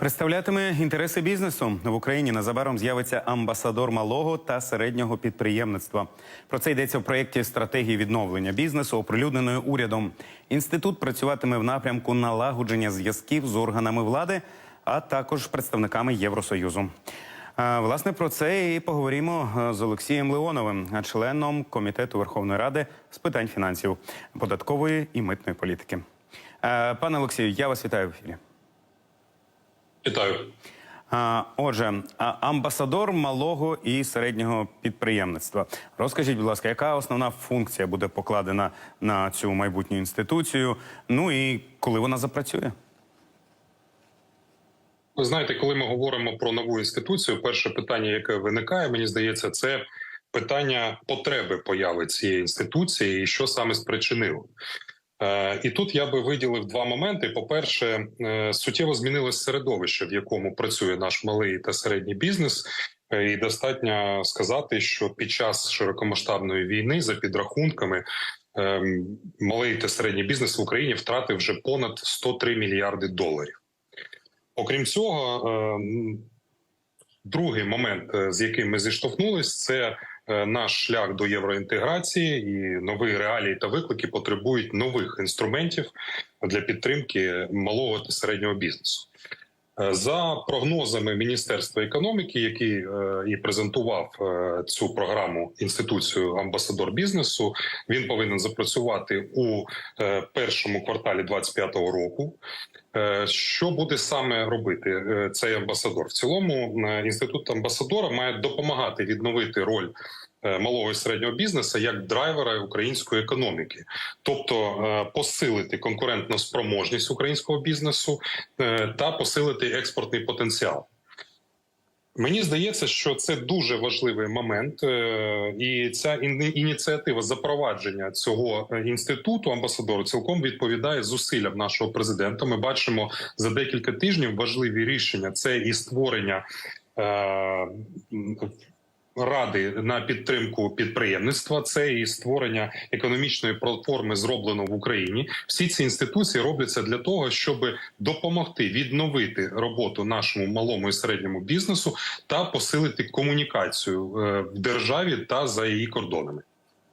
Представлятиме інтереси бізнесу в Україні. Незабаром з'явиться амбасадор малого та середнього підприємництва. Про це йдеться в проєкті стратегії відновлення бізнесу, оприлюдненої урядом. Інститут працюватиме в напрямку налагодження зв'язків з органами влади, а також представниками Євросоюзу. Власне, про це і поговоримо е, з Олексієм Леоновим, членом комітету Верховної Ради з питань фінансів, податкової і митної політики. Е, Пане Олексію, я вас вітаю в ефірі. Вітаю. Отже, амбасадор малого і середнього підприємництва. Розкажіть, будь ласка, яка основна функція буде покладена на цю майбутню інституцію? Ну і коли вона запрацює? Ви знаєте, коли ми говоримо про нову інституцію, перше питання, яке виникає, мені здається, це питання потреби появи цієї інституції і що саме спричинило. Е, І тут я би виділив два моменти. По-перше, е, суттєво змінилось середовище, в якому працює наш малий та середній бізнес. Е, І достатньо сказати, що під час широкомасштабної війни, за підрахунками, малий та середній бізнес в Україні втратив вже понад 103 мільярди доларів. Окрім цього, другий момент, з яким ми зіштовхнулись, це наш шлях до євроінтеграції і нові реалії та виклики потребують нових інструментів для підтримки малого та середнього бізнесу. Е, За прогнозами Міністерства економіки, який е, і презентував е, цю програму інституцію амбасадор бізнесу, він повинен запрацювати у е, першому кварталі 2025 року. Е, Що буде саме робити е, цей амбасадор? В цілому е, інститут амбасадора має допомагати відновити роль малого і середнього бізнесу як драйвера української економіки, тобто посилити конкурентну спроможність українського бізнесу та посилити експортний потенціал. Мені здається, що це дуже важливий момент, е, і ця ініціатива запровадження цього е, інституту амбасадору цілком відповідає зусиллям нашого президента. Ми бачимо за декілька тижнів важливі рішення. Це і створення. Ради на підтримку підприємництва, це і створення економічної платформи зроблено в Україні. Всі ці інституції робляться для того, щоб допомогти відновити роботу нашому малому і середньому бізнесу та посилити комунікацію е, в державі та за її кордонами.